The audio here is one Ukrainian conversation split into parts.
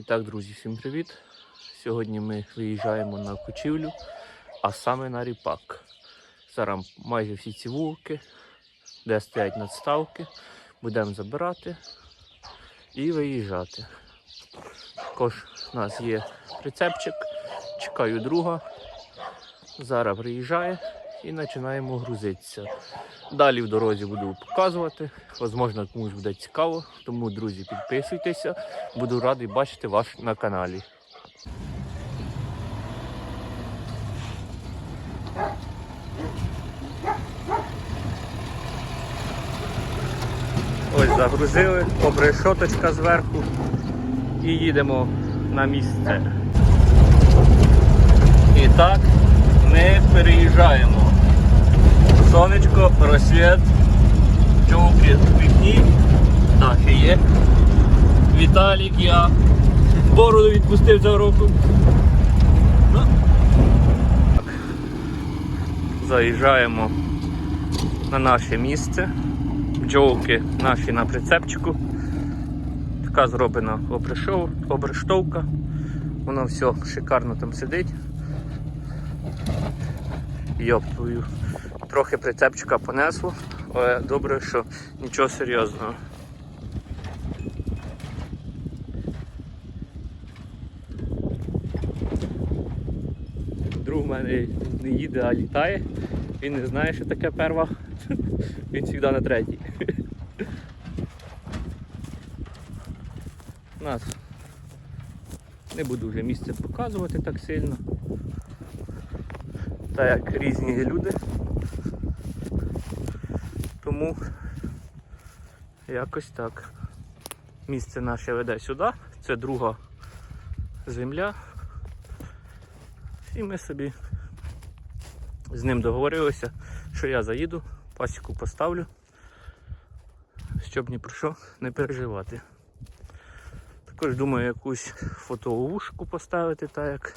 І так, друзі, всім привіт! Сьогодні ми виїжджаємо на кочівлю, а саме на ріпак. Зараз майже всі ці вулки, де стоять надставки, будемо забирати і виїжджати. Також у нас є прицепчик, чекаю друга. Зараз приїжджає і починаємо грузитися. Далі в дорозі буду показувати. Можливо, комусь буде цікаво. Тому, друзі, підписуйтеся. Буду радий бачити вас на каналі. Ось загрузили, обрешоточка зверху і їдемо на місце. І так, ми переїжджаємо. Сонечко, розсвіт, чолки в вікні, наші є. Віталік, я бороду відпустив цього року. Ну. Заїжджаємо на наше місце. Бджолки наші на прицепчику. Така зроблена обрештовка. Воно все шикарно там сидить. Йоп. Трохи прицепчика понесло, але добре, що нічого серйозного. Друг в мене не їде, а літає. Він не знає, що таке перва. Він завжди на третій. Нас не буду вже місце показувати так сильно. Та як різні люди. Тому якось так. Місце наше веде сюди, це друга земля. І ми собі з ним договорилися, що я заїду, пасіку поставлю, щоб ні про що не переживати. Також думаю якусь фотоловушку поставити, так як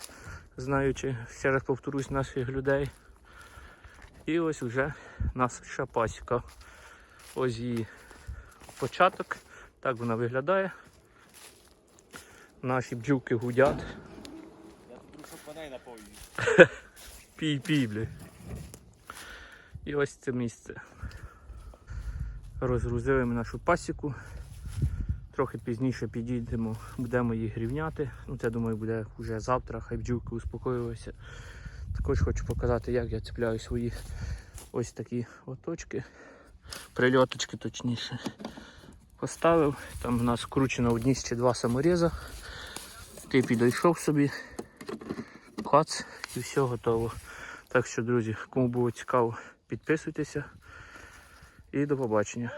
знаючи, ще раз повторюсь, наших людей. І ось вже наша пасіка. Ось її початок. Так вона виглядає. Наші бджілки гудять. Я тут щоб коней напоїв. Пій, пій, бля. І ось це місце. Розгрузили ми нашу пасіку. Трохи пізніше підійдемо, будемо їх рівняти. Ну, це думаю буде вже завтра, хай бджілки успокоїлися. Також хочу показати, як я цепляю свої ось такі оточки. Прильоточки точніше. Поставив. Там в нас вкручено одні ще два саморіза. Ти підійшов собі. Клац і все готово. Так що, друзі, кому було цікаво, підписуйтеся і до побачення.